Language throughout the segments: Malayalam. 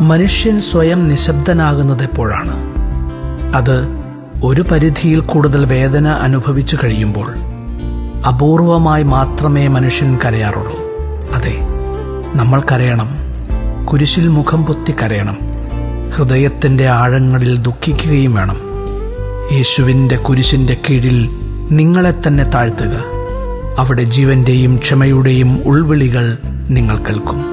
മനുഷ്യൻ സ്വയം നിശബ്ദനാകുന്നത് എപ്പോഴാണ് അത് ഒരു പരിധിയിൽ കൂടുതൽ വേദന അനുഭവിച്ചു കഴിയുമ്പോൾ അപൂർവമായി മാത്രമേ മനുഷ്യൻ കരയാറുള്ളൂ. അതെ നമ്മൾ കരയണം. കുരിശിൽ മുഖം പൊത്തി കരയണം. ഹൃദയത്തിന്റെ ആഴങ്ങളിൽ ദുഃഖിക്കുകയും വേണം. യേശുവിന്റെ കുരിശിന്റെ കീഴിൽ നിങ്ങളെ തന്നെ താഴ്ത്തുക. അവിടെ ജീവന്റെയും ക്ഷമയുടെയും ഉൾവിളികൾ നിങ്ങൾ കേൾക്കും.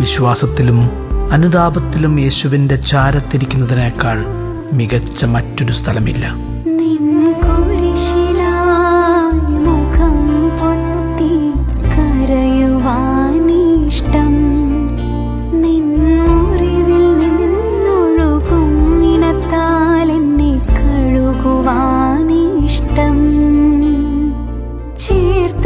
വിശ്വാസത്തിലും അനുതാപത്തിലും യേശുവിന്റെ ചാരത്തിരിക്കുന്നതിനേക്കാൾ മികച്ച മറ്റൊരു സ്ഥലമില്ല.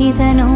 ವಂಚಿಸಿದನೋ